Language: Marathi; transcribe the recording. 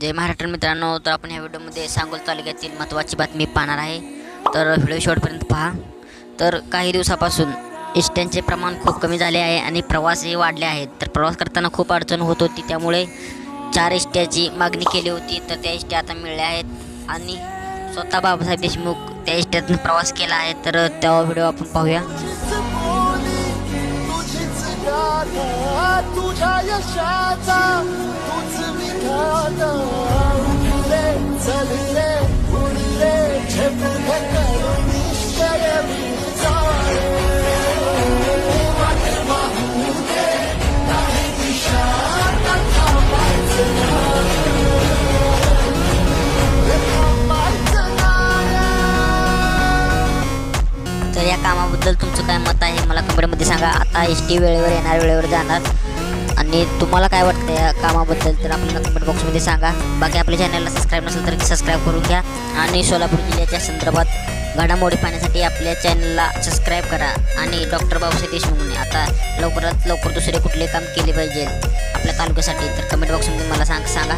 जय महाराष्ट्र मित्रांनो तर आपण ह्या व्हिडिओमध्ये सांगोल तालुक्यातील महत्त्वाची बातमी पाहणार आहे. तर व्हिडिओ शेवटपर्यंत पहा. तर काही दिवसापासून इष्ट्यांचे प्रमाण खूप कमी झाले आहे आणि प्रवासही वाढले आहेत. तर प्रवास करताना खूप अडचण होत होती त्यामुळे चार इष्ट्याची मागणी केली होती तर त्या इष्ट्या आता मिळल्या आहेत. आणि स्वतः बाबासाहेब देशमुख त्या इष्ट्यातून प्रवास केला आहे तर त्या व्हिडिओ आपण पाहूया. तुझ्या कामाबद्दल तुमचं काय मत आहे मला कमेंटमध्ये सांगा. आता एस टी वेळेवर येणार वेळेवर जाणार. आणि तुम्हाला काय वाटतं या कामाबद्दल तर आपल्याला कमेंट बॉक्समध्ये सांगा. बाकी आपल्या चॅनलला सबस्क्राईब नसेल तर सबस्क्राईब करून घ्या. आणि सोलापूर जिल्ह्याच्या संदर्भात घडामोडी पाहण्यासाठी आपल्या चॅनलला सबस्क्राईब करा. आणि डॉक्टर बाबासाहेब देशमुखने आता लवकरात लवकर दुसरे कुठले काम केले पाहिजे आपल्या तालुक्यासाठी तर कमेंट बॉक्समध्ये मला सांग सांगा.